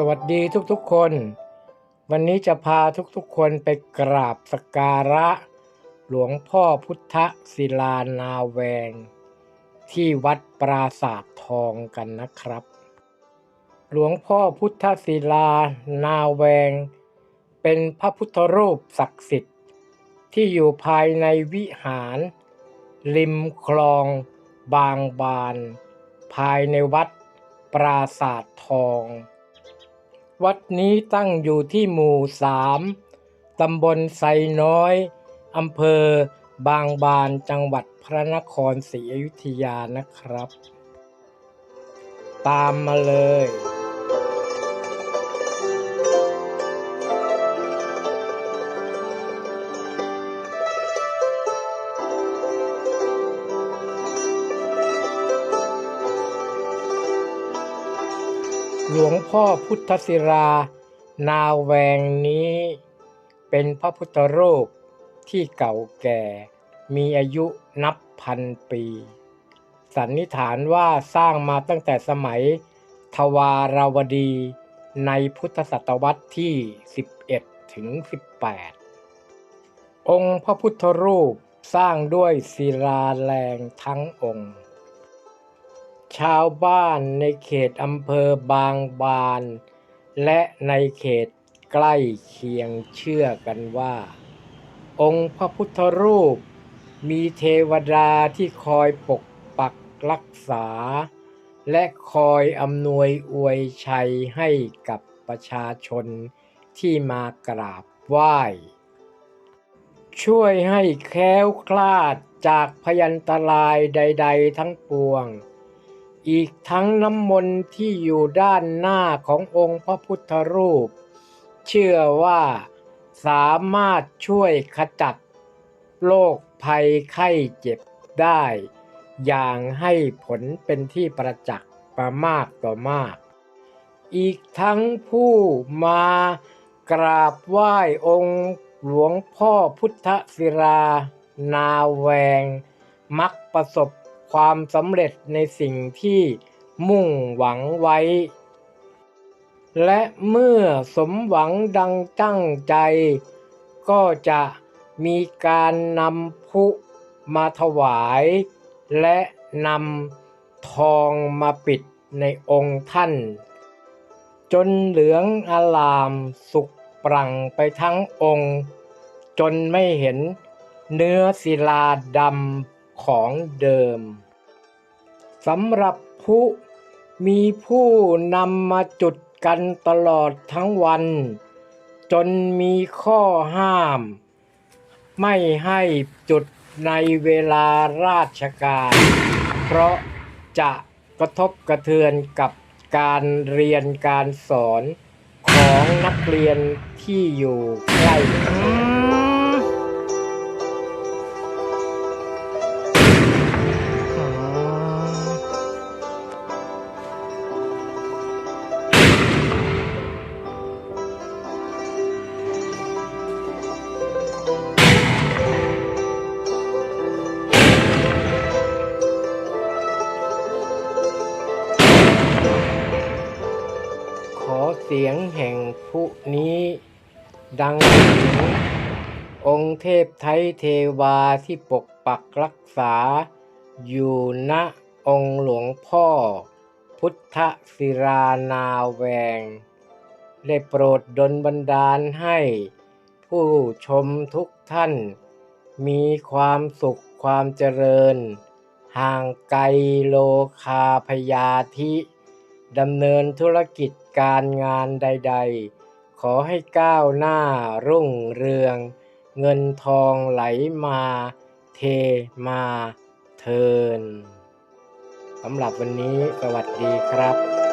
สวัสดีทุกๆคน วันนี้จะพาทุกๆคนไปกราบสกการะ หลวงพ่อพุทธศิลานาแวง ที่วัดปราสาททองกันนะครับ หลวงพ่อพุทธศิลานาแวง เป็นพระพุทธรูปศักดิ์สิทธิ์ ที่อยู่ภายในวิหาร ริมคลอง บางบาน ภายในวัดปราสาททอง วัดนี้ตั้งอยู่ที่หมู่สามตำบลไซน้อยอำเภอบางบานจังหวัดพระนครศรีอยุธยานะครับ ตามมาเลย หลวงพ่อพุทธศิรานาแวงนี้ เป็นพระพุทธรูปที่เก่าแก่ มีอายุนับพันปี สันนิษฐานว่าสร้างมาตั้งแต่สมัยทวาราวดีในพุทธศตวรรษที่ 11 ถึง 18 องค์พระพุทธรูปสร้างด้วยศิลาแรงทั้งองค์ ชาวบ้านในเขตอำเภอบางบาน และในเขตใกล้เคียงเชื่อกันว่า องค์พระพุทธรูป มีเทวดาที่คอยปกปักรักษา และคอยอำนวยอวยชัยให้กับประชาชนที่มากราบไหว้ ช่วยให้แคล้วคลาดจากพยันตรายใด ๆ ทั้งปวง อีกทั้งน้ำมนต์ที่อยู่ด้านหน้าขององค์พระพุทธรูป เชื่อว่าสามารถช่วยขจัดโรคภัยไข้เจ็บได้ อย่างให้ผลเป็นที่ประจักษ์มามากต่อมาก อีกทั้งผู้มากราบไหว้องค์หลวงพ่อพุทธศิรานาแวง มักประสบ ความสำเร็จในสิ่งที่มุ่งหวังไว้ และเมื่อสมหวังดังตั้งใจ ก็จะมีการนำพุมาถวาย และนำทองมาปิดในองค์ท่าน จนเหลืองอลามสุกปรั่งไปทั้งองค์ จนไม่เห็นเนื้อศิลาดำ ของเดิมสำหรับผู้มีผู้นำมาจุดกันตลอดทั้งวัน จนมีข้อห้าม ไม่ให้จุดในเวลาราชการ เพราะจะกระทบกระเทือนกับการเรียนการสอนของนักเรียนที่อยู่ใกล้ เสียงแห่งผู้นี้ ดังถึงองค์เทพไทยเทวาที่ปกปักรักษา อยู่ณองค์หลวงพ่อ พุทธศิรานาแวง ได้โปรดดลบันดาลให้ ผู้ชมทุกท่าน มีความสุขความเจริญ ห่างไกลโลคาพยาธิ ดำเนินธุรกิจการงานใด ๆ ขอให้ก้าวหน้ารุ่งเรือง เงินทองไหลมา เทมาเทินสำหรับวันนี้สวัสดีครับ